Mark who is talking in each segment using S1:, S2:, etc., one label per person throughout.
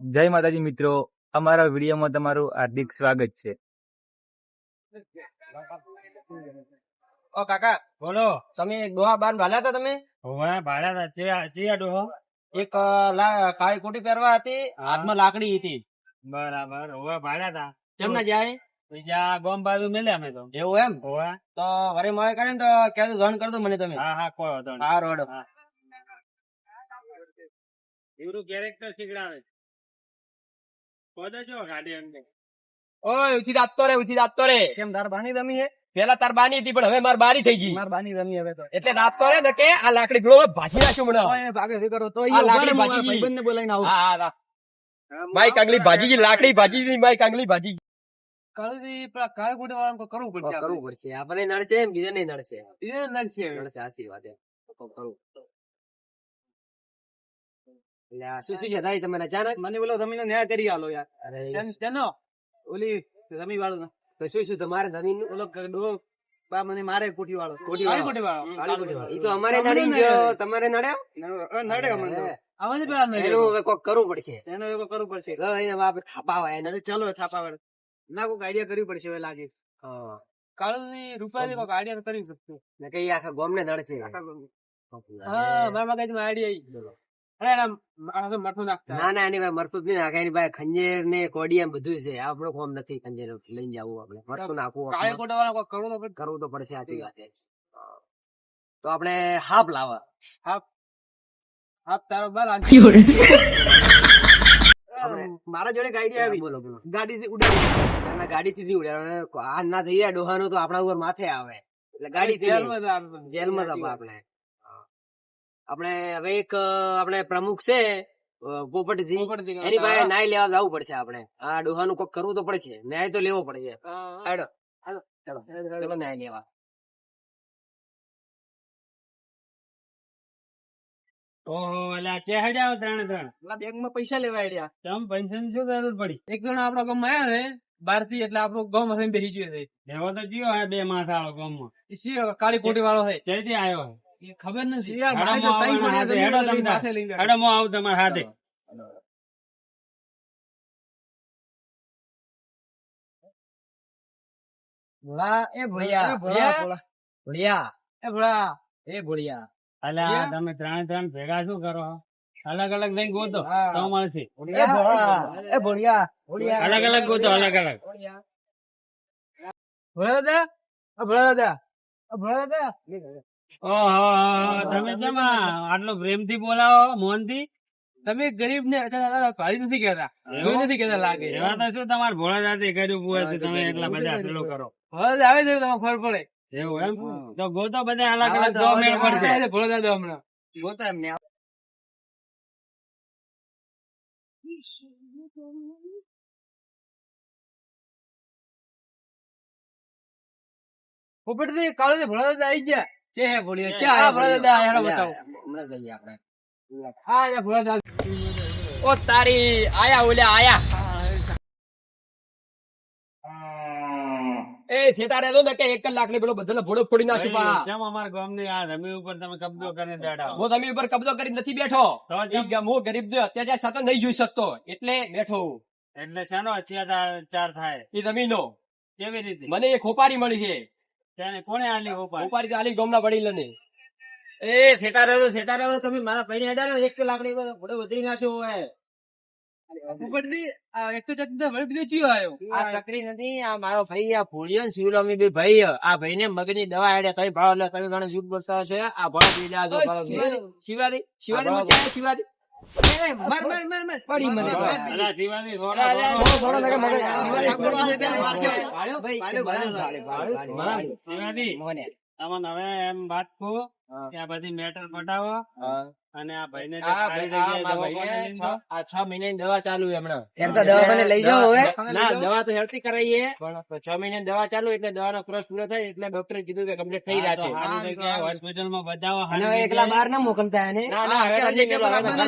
S1: જય માતાજી મિત્રો અમારા વિડીયોમાં તમારું હાર્દિક સ્વાગત છે.
S2: ઓ કાકા
S3: બોલો.
S2: તમે ડોહા બાર ભાલ્યા હતા તમે?
S3: હોવે ભાલ્યા હતા. ચિયા ડોહો.
S2: એક કાળી કોટી પહેરવા હતી હાથમાં લાકડી હતી.
S3: બરાબર હોવે ભાડ્યા તા
S2: કેમના જાય?
S3: બીજા ગોમ બાજુ મેલે અમે તો.
S2: એવું એમ?
S3: હોવે.
S2: તો વરે મળે કરે ને તો ક્યારે ધન કર દો મને તમે.
S3: હા હા કોઈ વાંધો નહીં.
S2: હા રોડ.
S3: હા. એવરું કેરેક્ટર શીખડાવે.
S2: ઓય ઉછી દાંતો રે ઉછી દાંતો રે.
S4: કેમ તાર બાની દમી હે?
S2: પેલા તાર બાની હતી પણ હવે માર બારી થઈ ગઈ.
S4: માર બાની દમી હવે તો.
S2: એટલે દાંતો રે ને કે આ લાકડી પેલો ભાજી નાખ્યો મને.
S4: ઓય ભાગે કરો તો
S2: આ લાકડી ભાજી ગઈ.
S4: ભાઈબંધ ને બોલાઈને આવું.
S2: હા હા હા. માઈ કાંગલી ભાજી ગઈ લાકડી ભાજી ગઈ માઈ કાંગલી ભાજી ગઈ. કરવું પડશે આપણે? નડશે એમ બીજા નહીં નડશે નડશે. નડશે આશીર્વાદ વાત કરવું. શું શું છે? તારી તમે અચાનક
S4: મને બોલો તમે ન્યાય કરી આલો યાર.
S2: અરે
S4: ઓલી રમી વાળો
S2: તો શું શું તમારે ધની
S4: ઓલો ડો બા મને મારે કોઠી વાળો
S2: કોટી વાળો. કોટી વાળો. ઈ તો અમારે નડી ગયો. તમારે નડ્યો?
S4: નડ્યો મને તો.
S2: એનું હવે કોક કરવું પડશે.
S4: એનું એવું કરવું પડશે.
S2: તો એને બાપ થાપા હોય એને.
S4: ચલો ચાલો થાપા ના કોઈક આઈડિયા કરવી પડશે હવે લાગે.
S2: હા.
S5: કાલની રૂપિયાની કોક આઈડિયા કરી શકતું
S2: ને કઈ આખા ગોમને નડશે.
S5: હા મારા મગજમાં આઈડિયા અરે એના માથે મરથું નાખતા.
S2: ના ના એની પાસે મરસું નહીં નાખે. એની પાસે ખંજેર ને કોડી એમ બધું છે. આપણો કોમ નથી ખંજેર લઈને જવું આપણે. મરસું નાખવું
S5: કાળી
S2: આપણે.
S5: કોટા વાળા કોઈ કરવું તો પડે.
S2: કરવું તો પડશે સાચી વાત તો આપણે હાફ લાવવા.
S5: હાથ તારો બાર
S4: મારા જોડે ગાડી આવી.
S2: બોલો બોલો.
S4: ગાડી થી ઉડાડી
S2: ગાડી થી ઉડ્યા આ ના થઈ જાય ડોહાનું તો આપણા ઉપર માથે આવે. એટલે ગાડી થી
S5: જેલમાં
S2: આપણે. આપણે હવે એક આપણે પ્રમુખ છે પોપટજી. એની પાસે
S5: હા.
S2: લેવા જવું પડશે આપણે. આ ડોહાનું કોક કરવું તો પડશે. ન્યાય તો લેવો પડશે
S5: હેડો.
S2: હાલો. હાલો ચલો ચલો ન્યાય લેવા.
S3: ઓહો એટલે આ ચેહડ્યા ત્રણ ત્રણ
S4: બેંકમાં પૈસા લેવા આઈડિયા
S3: તમ પેન્શન શું જરૂર પડી?
S5: એક જણ આપણા ગામમાં આવ્યા છે બહારથી એટલે આપણો ગમ હશે બેસી ગયો છે.
S3: એવો તો બે માથા વાળો ગમમાં
S5: કાળી કોટી વાળો છે.
S3: ત્યાંથી આવ્યો
S5: એ ખબર નથી.
S3: હેડો હું આવું તમારા હાથે.
S2: ભોળા એ ભોળિયા. ભોળિયા.
S5: એ
S2: એ ભોળિયા.
S3: તમે ત્રણ ત્રણ ભેગા શું કરો? અલગ અલગ નહીં ગોતો. તો મળશે.
S4: એ ભોળા. એ ભોળિયા.
S2: ભોળિયા.
S3: અલગ અલગ ગોતો અલગ અલગ.
S5: ભોળા દાદા? ભોળા દાદા? ભોળા દાદા?
S3: ઓહો તમે કેમ આટલો પ્રેમથી બોલાવો મોહનથી?
S5: તમે ગરીબ ને ભારી નથી કેતા નથી કેતા લાગે.
S3: એવા તો શું તમારે ભોળા જાતે કર્યું હોય તમે એટલા બધા આટલો કરો.
S5: ફરજ આવે છે તમને ખબર પડે.
S3: એવું એમ? તો ગોતો બધા અલગ અલગ જો મેળ પડશે
S5: છે દાદા હમણાં.
S2: ગોતો એમને.
S5: પોપટ કાળો ભલા દાદા આવી ગયા.
S2: છે હે ભોળિયા
S5: ક્યાં આયા ભોળા દાદા? હેડો બતાવો.
S2: હમણાં જઈએ આપણે.
S5: હા એ ભલા દાદા.
S2: ઓ તારી આયા ઓલ્યા આયા. એ થેતા રહેતો કે એક કલાક ને પેલો બધાને ભોળો ફોડી નાખી પા.
S3: કેમ અમારા ગામની આ રમી ઉપર તમે કબજો કરીને બેઠા હું
S2: તમે ઉપર કબજો કરી નથી બેઠો. હું ગરીબ અત્યારે અત્યાચાર છતાં નહીં જોઈ શકતો. એટલે બેઠો
S3: એટલે શેનો અત્યાચાર થાય?
S2: એ જમીનો
S3: કેવી રીતે?
S2: મને એ ખોપારી મળી છે.
S3: કોને આલી ઉપર
S2: ખોપારી આલી ગામના વડીલ ને.
S4: એ સેટા રહ્યો સેટા રહ્યો તમે મારા ભાઈ ને અડાડો એક કલાકની ઘોડે વધરી નાખ્યો હોય.
S5: પોપટ એક તો ચક વળી બીજો ચિયો આવ્યો.
S2: આ ચકરી નથી આ મારો ભાઈ આ ભોળિયો ને શિવરામી બે ભાઈ. આ ભાઈ ને મગની દવા હેડે કઈ ભાવ એટલે તમે ઘણા જૂઠ બોલતા છે આ ભાવ પી જા જો ભાવ
S5: મર મર મર મર
S2: પડી મને
S3: અલા, શિવાજી, થોડો, થોડો.
S2: થોડો મગજ.
S4: આ બોલવા છે ત્યારે માર ખાયો.
S2: ભાળ્યો ભાઈ,
S4: ભાળ્યો, ભાળ્યો,
S2: ભાળ્યો,
S3: તમને હવે એમ વાત કહું કે આ બધી મેટર પટાવો અને આ ભાઈને
S2: આ છ- મહિનાની દવા ચાલુ હમણાં
S5: દવા મને લઈ જાઓ હવે?
S2: ના દવા તો હેરતી કરાઈએ પણ છ મહિના દવા ચાલુ એટલે દવાનો ક્રોસ પૂરો થાય એટલે ડોક્ટરે કીધું કે કમ્પ્લીટ થઈ રહ્યા છે
S3: હોસ્પિટલમાં બતાવો,
S5: અને એકલા. બહાર ના મોકલતા એને
S2: ના ના હવે.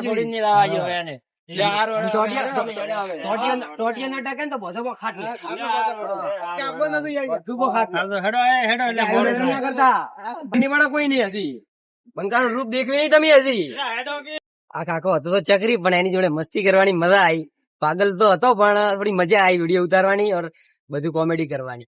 S2: છોડીને લાવવા જોઈએ એને. કોઈ હજી. બંકાનું રૂપ દેખ્યું નહીં તમે હજી.
S5: આ કાકો હતો તો ચકરી પણ એની જોડે મસ્તી કરવાની મજા આવી
S2: પાગલ તો હતો પણ થોડી મજા આવી વીડિયો ઉતારવાની ઓર બધું કોમેડી કરવાની.